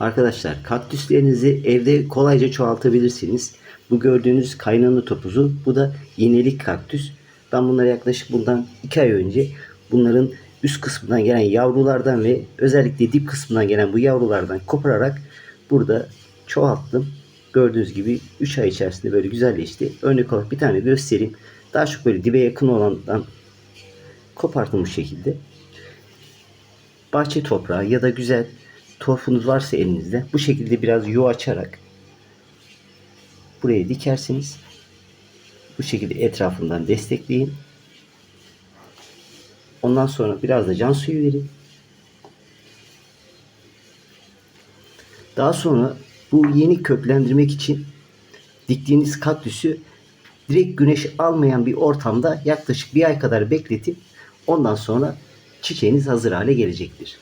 Arkadaşlar kaktüslerinizi evde kolayca çoğaltabilirsiniz. Bu gördüğünüz kaynana topuzu bu da yenelik kaktüs. Ben bunları yaklaşık bundan 2 ay önce bunların üst kısmından gelen yavrulardan ve özellikle dip kısmından gelen bu yavrulardan kopararak burada çoğalttım. Gördüğünüz gibi 3 ay içerisinde böyle güzelleşti. Örnek olarak bir tane göstereyim. Daha çok böyle dibe yakın olandan koparttım bu şekilde bahçe toprağı ya da güzel torfunuz varsa elinizde bu şekilde biraz yuva açarak buraya dikersiniz. Bu şekilde etrafından destekleyin. Ondan sonra biraz da can suyu verin. Daha sonra bu yeni köklendirmek için diktiğiniz kaktüsü direkt güneş almayan bir ortamda yaklaşık bir ay kadar bekletip ondan sonra çiçeğiniz hazır hale gelecektir.